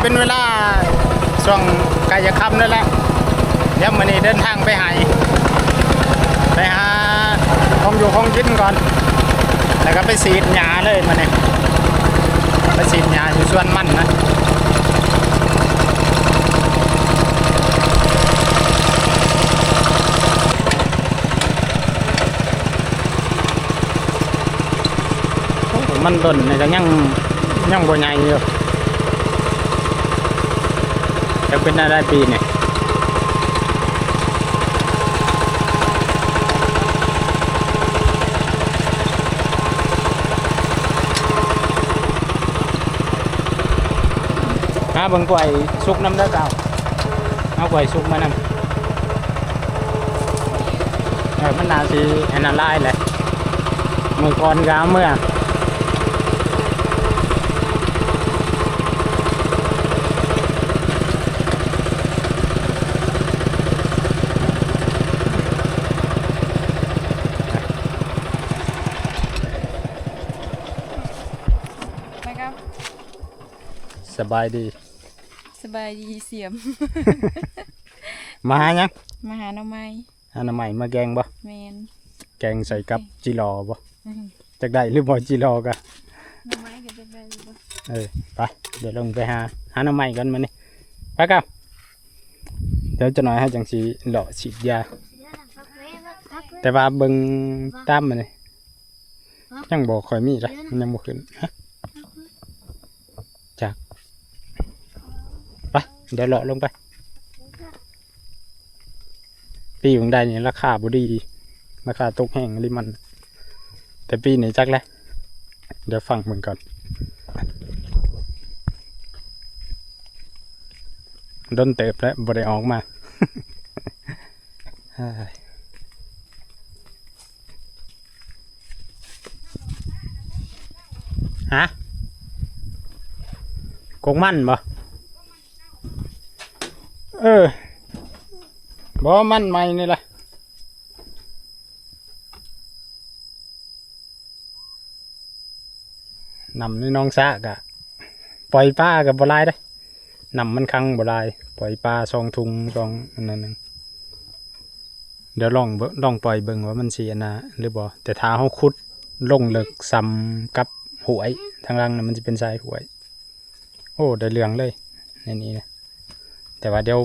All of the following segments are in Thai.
เป็นเวลาช่วงกล้จะค่ำแล้วแหละเดี๋ยวมื้อนี้เดินทางไปหาไปหาของอยู่ของกินก่อน แล้วก็ไปสีดหญ้าเลยมาเนี่ไปสีดหญ้าอยู่สวนมันนะมันต้นนี่ก็ยังยังบ่ใหญ่อยู่ จะเป็นอะไรปีนี่หาเบิ่งกล้วยสุกน้ำเด้เก่าเอากล้วยสุกมานำเออมันน่าสิอันนั้นลายแหละมือก่อนกาเมื่อ สบายดี สบายดีเสียม มาหายังมาหาหน่อไม้อนามัยมาแกงบ่แมนแกงใส่กับจิรอบ่อื้อจักได้หรือบ่จิรอกะหน่อไม้ก็จะได้อยู่บ่เออไปเดี๋ยวลงไปหาหาหน้ำใหม่กันมานี่ไปกับเดี๋ยวจะหน่อยให้จังสีหล่อฉีดยา แต่ว่าเบิ่งตามมันนี่ยังบ่ค่อยมีละมันยังบ่ขึ้นฮะจากไป เดี๋ยวเลาะลงไป ปีของได้นี่ราคาบ่ดีราคาตกแห้งลิมัน แต่ปีนี้จักแหล้วเดี๋ยวฟังมึงก่อนโดนเติบแล้วบ่ได้ออกมาเฮ้ยฮะกงมันบ่ เออบ่มันใหม่นี่ล่ะนำในน้องซากะ ปล่อยปลากับบลายได้นำมันคังบลาย ปล่อยปลาสองทุงสองอันนั้นนึงเดี๋ยวลองลองปล่อยเบิ่งว่ามันสิอันนะหรือบ่แต่ถ้าเฮาขุดลงเลิกซ้ำกับหวยทางล่างน่ะมันจะเป็นทรายหวย โอ้ได้เรื่องเลยในนี้นะ แต่ว่าเดี๋ยว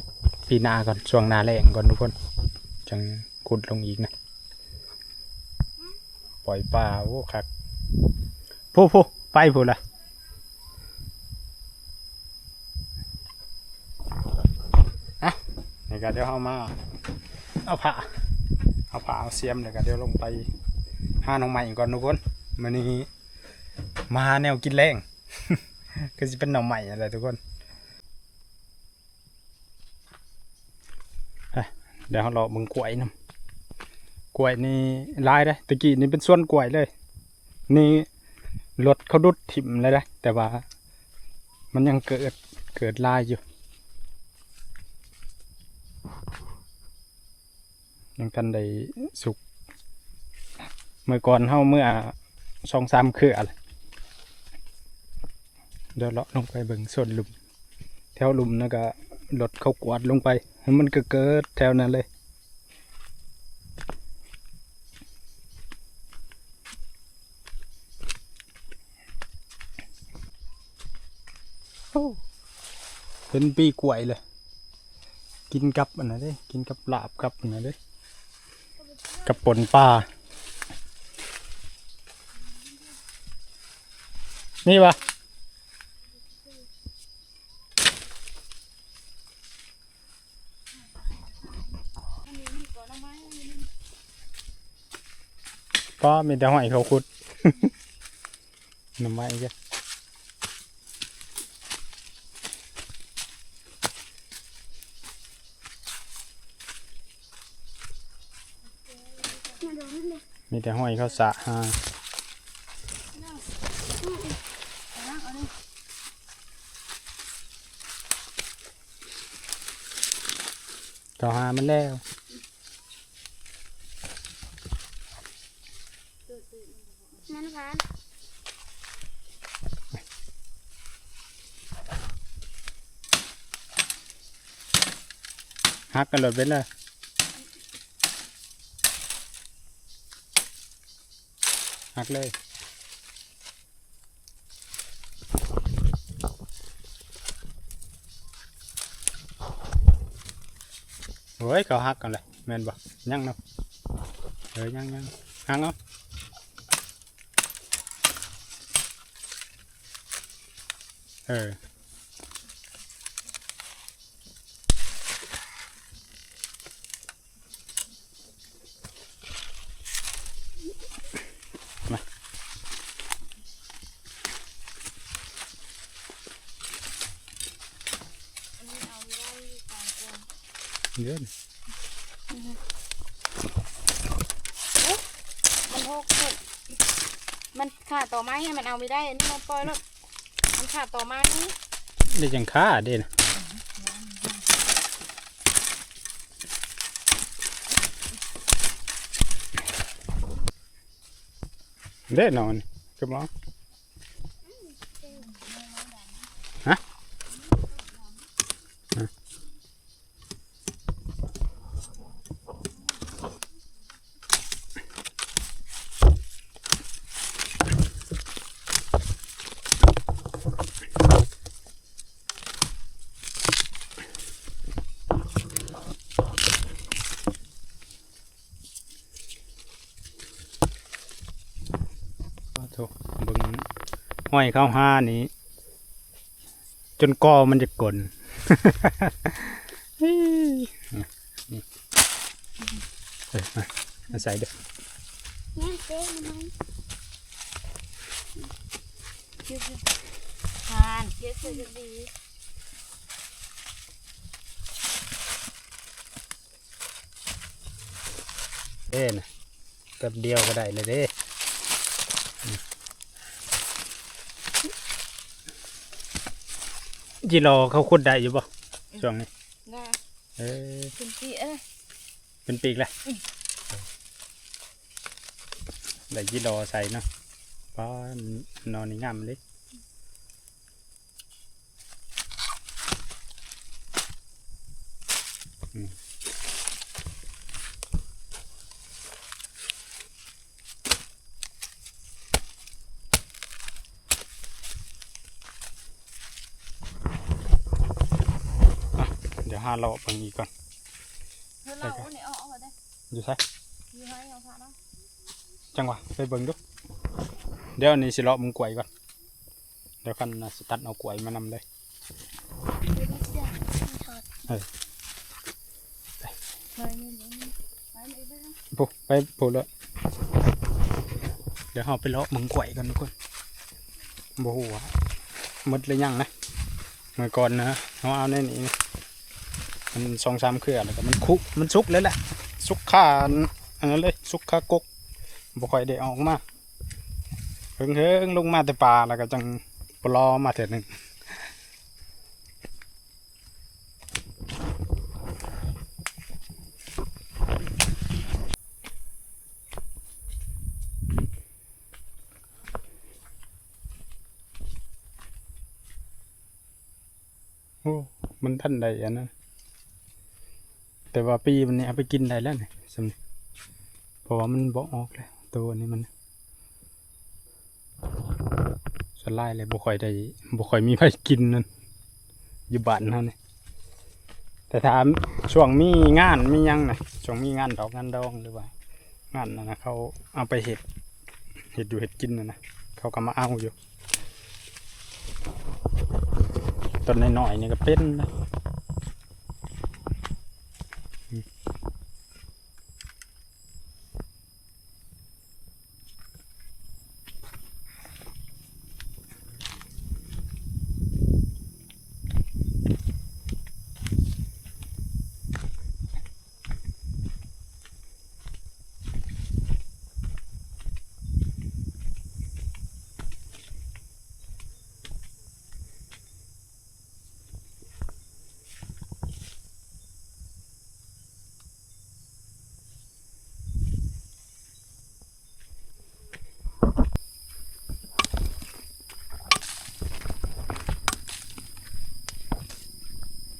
ปีหน้าก่อนช่วงหน้าแรงก่อนทุกคนจังขุดลงอีกนะ ปล่อยปลาโอ้คักผู้ผู้ไปผู้ละนี่ก็เดี๋ยวเอามา เอาผ้าเอาผ้าเอาเสียมเลยก็เดี๋ยวลงไปหาน้องใหม่ก่อนทุกคนมื้อนี้มาแนวกินแรงก็จะเป็นหน่อใหม่อะไรทุกคน เดี๋ยวเราบึงกล้วยนํกล้วยนี่ลายได้อตะกี้นี่เป็นส่วนกล้วยเลย นี่รถเขาดุดถิ่มเลยได้อแต่ว่า มันยังเกิดเกิดลายอยู่ ยังทันได้สุก เมื่อก่อนเฮาเมื่อสองสามเครืออะไรเดี๋ยวเลาะลงไปเบิ่งส่วนหลุม แถวหลุมแล้วก็รถเขากวาดลงไป มันก็เกิดแถวนั้นเลยโอ้เป็นปีกล้วยเลย กินกับอันนั้นเด้กินกับลาบกับอันนั้นเด้กับปนปลา นี่ปะ็มีแต่หอยเขาขุดหน่อไม้จ้ะมีแต่หอยเขาสะหาเขาหามันแล้ว นั่น พาน หักกันหลดไปเลยหักเลยโอ้ยเขาหักกันเลยแม่นบ่ยังเนาะเออยังยังหักเอาเอออันนี้เอาไว้ก่อนก่อน เยอะ มันหกสุด มันขาดต่อไม้ให้มันเอาไม่ได้ อันนี้มันปล่อยแล้วมันขาดต่อไม้นี่ได้จังค่าเด่นะเด่นนอนก็มอง โถเบิ่งห้อยข้าวห้านี้ จนกอมันจะกลนนี่นี่เออมามาใส่เด้อเนี่ยเจ๊มันทานเจ๊คือจะดีเด้นะแป๊บเดียวก็ได้เลยเด้อืม จิโรอเขาขุดได้อยู่ป่ะช่วงนี้นะเออคุณพี่เอ้ยเป็นปีกเลยได้จิโรอใส่เนาะเพราะนอนนี่งามเลยอืมอะเดี๋ยว ห้าเราเบิ่งอีกก่อนเธอเราเนี่ยเอาเอาได้อยู่ใช่อยู่ให้เอาพาเนาะจังหวะไปเบิ่งดูเดี๋ยวอันนี้สิเลาะมึงกล้วยก่อนเดี๋ยวกันน่ะสิตัดเอากล้วยมานำเลยเออเลยนี่นี่นี่ไปเลยไปเลยปุ๊ไปปุ๊เลยเดี๋ยวเราไปเลาะมึงกล้วยกันทุกคนบ่ฮู้ว่าหมดหรือยังนะเมื่อก่อนนะเราเอาในนี้นะ มันสองสามเครือแล้วก็มันคุ มันสุกแล้วแหละสุกขาอันอันนั้นเลยสุกขากกบ่ค่อยได้ออกมาเพิ่งเฮิงลงมาแต่ป่าแล้วก็จังปลอมาเถิดหนึ่งโอ้ มันทันใดอันนั้น แต่ว่าปีมันเนี่ยเอาไปกินได้แล้วเนี่ยสำนี้เพราะว่ามันบ่ออกแล้วตัวนี้มันสวนไล่เลยบ่ค่อยได้บ่ค่อยมีไผกินนั่นอยู่บ้านเฮานี่แต่ถามช่วงมีงานมียังนะช่วงมีงานดอกงานดองหรือว่างานนะนะเขาเอาไปเห็ดเห็ดอยู่เห็ดกินนะนะเขาก็มาเอาอยู่ต้นน้อยๆนี่ก็เป็นนะ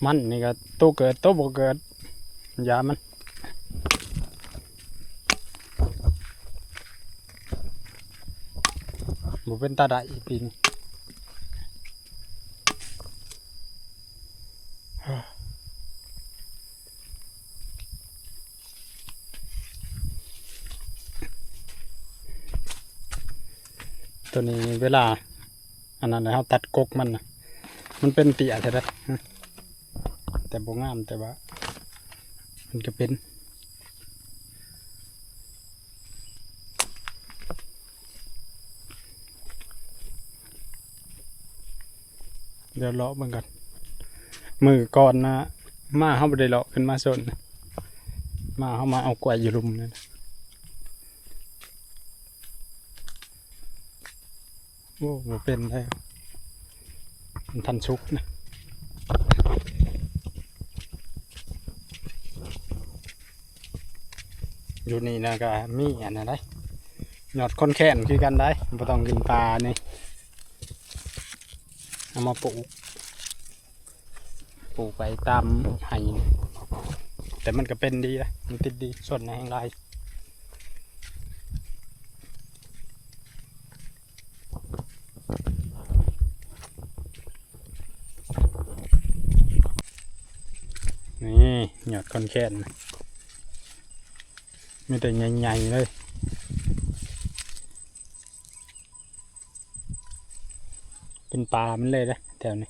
มันนี่ก็ตัวเกิดตัวบ่เกิดยามันบ่เป็นตาได้ปีนี้ตัวนี้เวลา อันนั้นเขาตัดกกมันนะมันเป็นเตี่ยใช่ไหม แต่บ่งามแต่ว่า มันก็เป็นเดี๋ยวเลาะเบิ่งกันมือก่อนนะมาเขาไม่ได้เลาะขึ้นมาสนมาเขามาเอากล้วยอยู่รุมนั่นโอ้บ่เป็นแล้วมันทันชุกนะ อยู่นี่นะก็มีอันนั้นได้หยอดคนแค้นคือกันได้บ่ต้องกินปลานี่เอามาปลูกปลูกไปตามไห้แต่มันก็เป็นดีนะมันติดดีส่วนในแห่งไรนี่หยอดคนแค้น มีแต่ใหญ่ๆเลยเป็นปลามันเลยนะแถวนี้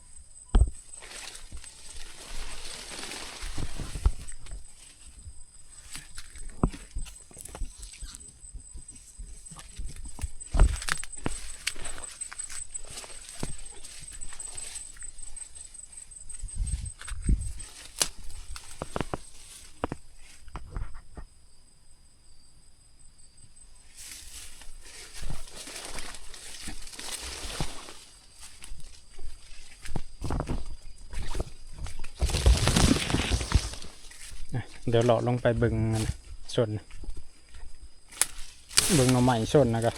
เดี๋ยวเลาะลงไปบึงนะส่วนบึงเอาใหม่ส่วนนะก็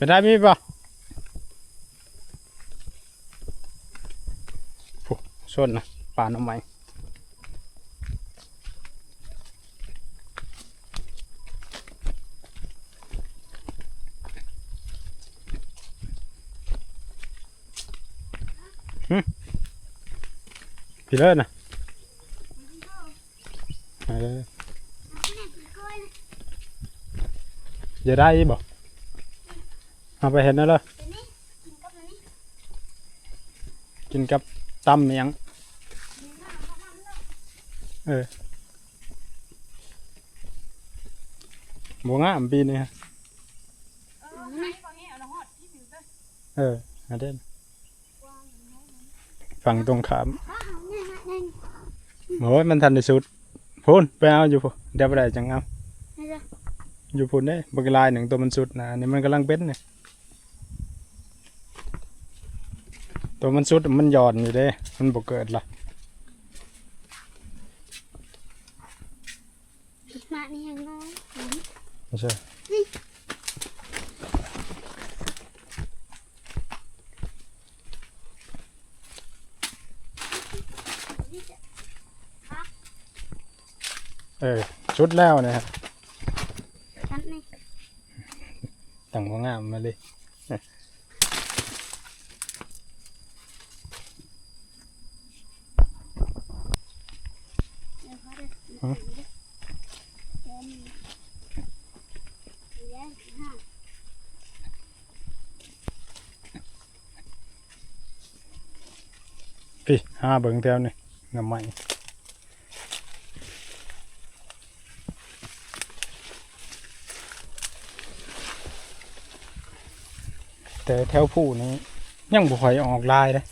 ไปได้มีป่ะโอ้ส่วนนะปลาหน่อไม้หึพี่เลิศนะเออจะได้บ่ เอาไปเห็นแล้วเหรอกินกับตำอิหยัง เออบัวงามปีนี้ฮะเอออันเด่นฝั่งตรงขามโอ้ยมันทันที่สุดพูนไปเอาอยู่พูนเดี๋ยวไปได้จังเอาอยู่พูนได้บกลายหนึ่งตัวมันสุดนะนนี่มันกำลังเป็นเนี่ย ตัวมันสุดมันหย่อนอยู่เด้ มันบ่เกิดล่ะมานี่ยังน้อยไม่ใช่เออชุดแล้วนะครับฉันนี่ต่างว่างามมาเลย ฮะ เดินเลี้ยงห้า พี่ ห้าเบิงแถวนี่งามใหม่แต่แถวผู้นี้ยังบ่ค่อยออกลายเลย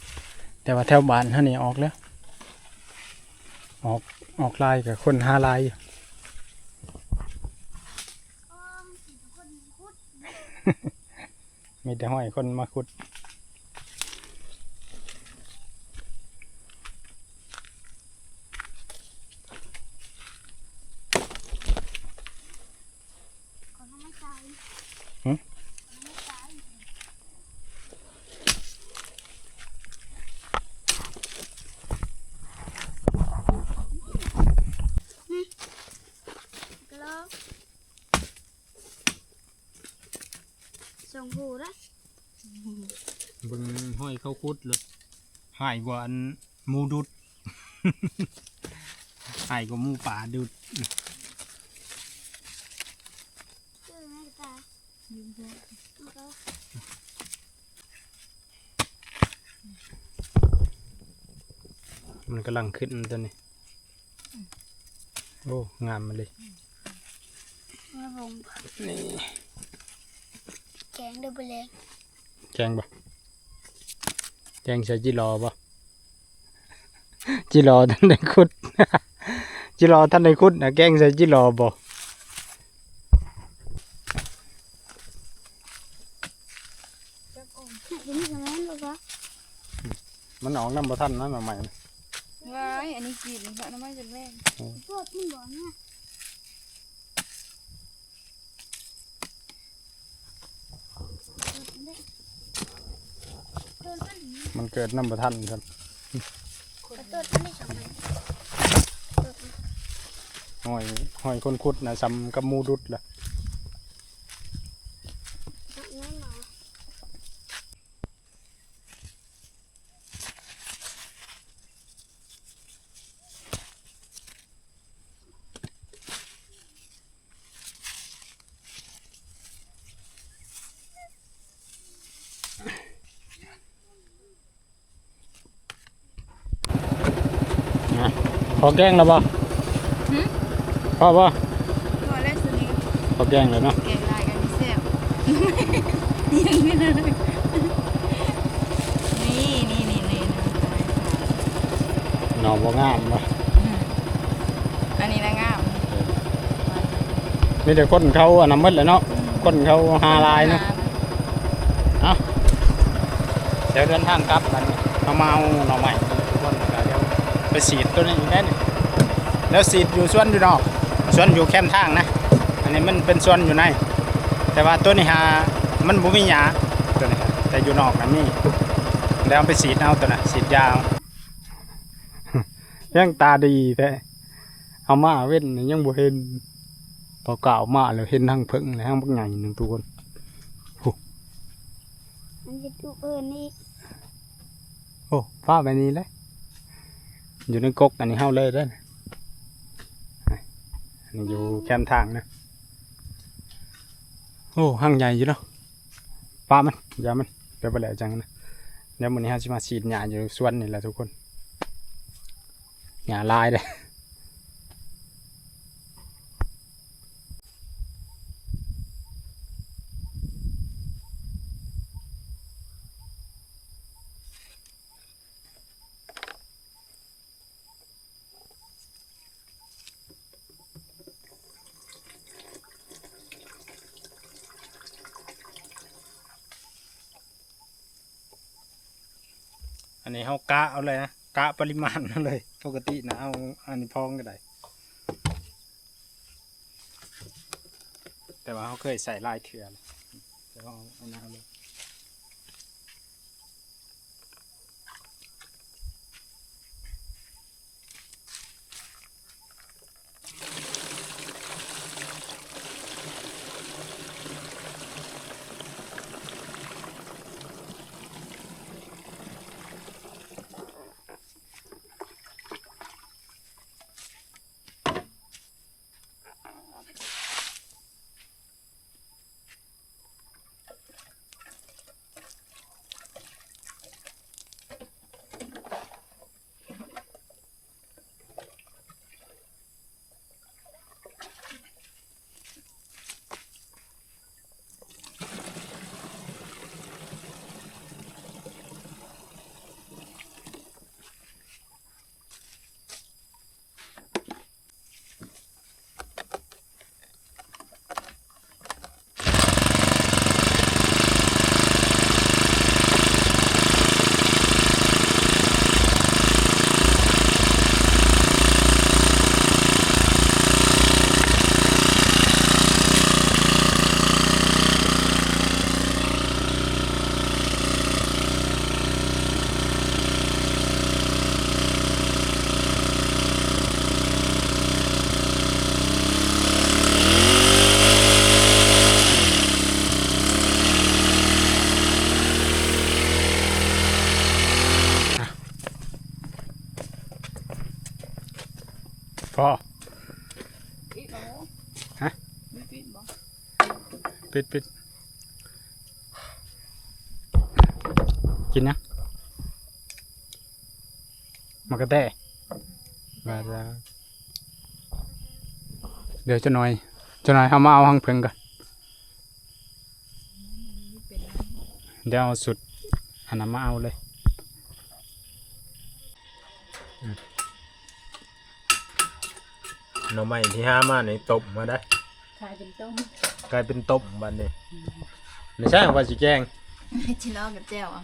แต่ว่าแถวบ้านท่านี้ออกแล้ว ออกออกลายกับคนหาลายอยู่มีแต่ห้อยคนมาขุด คนทำไม่ตาย หึ คนไม่ตายนี่กระโหลก ส่งหูนะเบิ่งห้อยเขาคุดเลยหายกว่าอันหมูดุด หายกว่าหมูป่าดุดชื่อแม่ตายืมเถอะแล้วก็มันกำลังขึ้นตัวนี้ โอ้ งามมาเลยมาบงนี่ แกงเดือบเลยแกงบ่แกงใส่จิรอบ่จิรอท่านได้คุดจิรอท่านได้คุดนะแกงใส่จิรอบ่กินสมัยลูกปะมันออกน้ำบ่ทันนะมาใหม่นะว้ายอันนี้กินเพราะน้ำมันจะแรงพวกมันบอกเนี่ยเกิด มันมันเกิดน้ำบ่ทันครับเกิดมันไม่สมัยห้อยห้อยคนคุดนะซ้ำกับหมูดุดล่ะ นั่นหรอ นะพ อแกงแล้วบ่พอบ่พอแล้วสุนีพอแกงแล้วเนาะแกงลายกันนี่แซ่บยังไม่ได้เลยนี่นี่นี่นี่นะหน่อบ่งามบ่อันนี้นะงามมีแต่คนเขาอันนั้นหมดแหล้วเนาะคนเขาหาลายเนาะเดี๋ยวเดินทางกลับกันเขามาเอาหน่อใหม่ทุกคนก็เดี๋ยวไป สีดตัวนี้อีกได้นี่แล้วสีดอยู่สวนอยู่นอกสวนอยู่แคมทางนะ อันนี้มันเป็นสวนอยู่ใน แต่ว่าตัวนี้หามันบ่มีหญ้าตัวนี้ครับแต่อยู่นอกนะมีแล้วเอาไปสีดเอาตัวน่ะสีดยาวยังตาดีแท้เอามาเว้นนี่ยังบ่เห็นพอเก่าวมาแล้วเห็นทางเพิ่งแล้วทางบักใหญ่หนึ่งตัวคนมันจะดูเอิญนี่โอ้ฟ้าไปนี้เลย อยู่ในกกอันนี้เฮาเลยเด้อนะอันนี้อยู่แคมทางนะโอ้ห้างใหญ่อยู่เนาะป้ามันยามันเดี๋ยวไปแล้วจังนะเดี๋ยวมันนี้เฮาจะมาฉีดหญ้าอยู่สวนนี่แหละทุกคนหญ้าลายเลย อันนี้เขากะเอาเลยนะกะปริมาณนั่นเลย ปกตินะเอาอันนี้พองก็ได้ แต่ว่าเขาเคยใส่ลายเถื่อนแต่ว่าเอาอันนั้นเลย ปิดปิดกินนะมากระแตมาแล้วเดี๋ยวจะหน่อยจะหน่อยเอามาเอาหังเพิ่งก่อนเดี๋ยวเอาสุดอันนั้นมาเอาเลยหน่อไม้ที่ห้ามาในตบมาได้ขายเป็นต้ม กลายเป็นตบบัดนี้ไม่ใช่ว่าสิแกงจิรอกับแจ่วอะ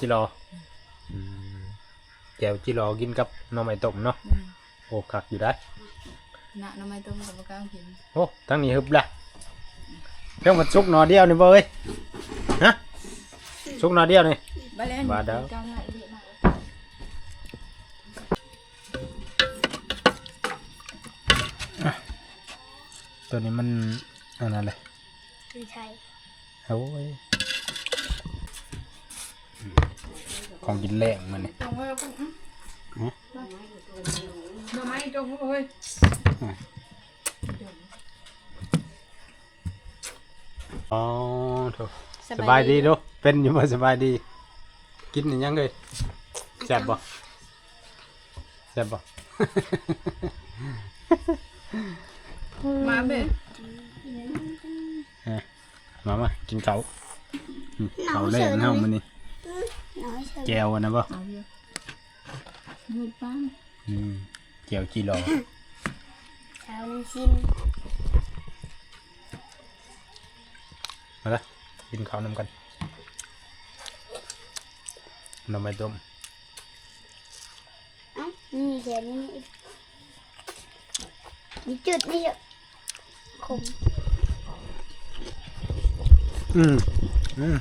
จิรออืมแก้วจิรอกินกับหน่อไม้ตบเนาะอืมโอ้คักอยู่ได้น่ะน้ำมันต้มกับมะกาวกินโอ้ทั้งนี้ฮึบละเรื่องมันซุกหนอเดียวนี่เว้ยฮะสุกหน่อเดียวนี่บาแล้วบาดแล้วกาวละเอียดมากเลยตัวนี้มันอั นนั้นเลยคือใช่โอ้ยของกินแรงมันนี่ตรงไว้ปุ๊บฮะหน่อไม้ตรงเฮ้ยอ๋อโถสบายดีเดูเป็นอยู่บ่สบายดี กินอีหยังเลยแซ่บบ่แซ่บบ่มาเบ้ มามากินเขาวอืมเขาวแรงเฮามื้อนี้น้อยเฉยแก้วอะนะบ่เอาเยอะยืดป้าอืมแก้วจีรอเช้านี้ชินมาละกินข้าวนำกันหน่อไม้ต้มเอ้านี่แค่นี้อีกมีจุดนี่เยอะคม อืมอืม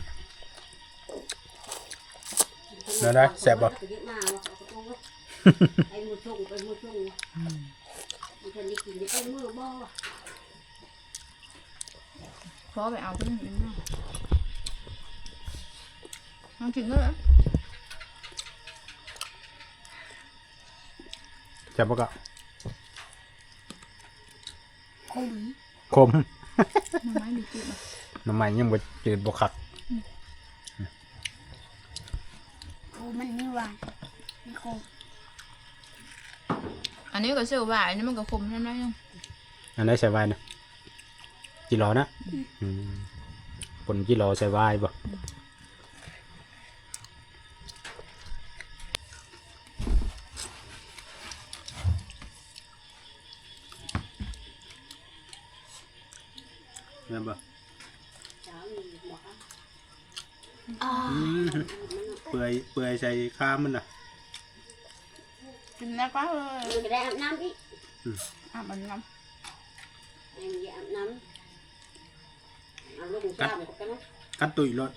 ได้ได้แซ่บบ่ไปมือส่งไปมือส่งมันจะได้กินไปมือบ่ขอไปเอาไปหนึ่งเนาะเอาถึงแล้วเหรอแซ่บบ่ก็คมขมหน่อไม้มีจืดอะ หน่อไม้ยังบ่จืดบ่คักคมมันนี่หวานนี่คมอันนี้ก็เสียวหวานอันนี้มันก็คมใช่ไหมยังอันไหนใส่ไว้นะจีรอนะอืมผลจีรอใส่ไว้บ่แม่นบ่ อ่าเปื่อยเปื่อยใส่ข้ามมันน่ะ กินแล้วก็เลยมันก็ได้อาบน้ำอีกอะมันน้ไอ้มันอาบน้ำเอาลูกสาวกันนะกัดตุยรถ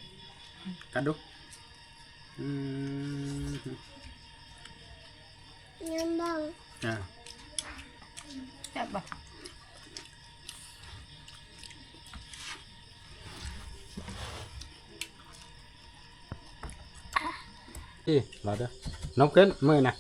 กัดดุอืมยังบ้างอ่าำแซ่บ ที่รอเด้อน้องเกินมือนะ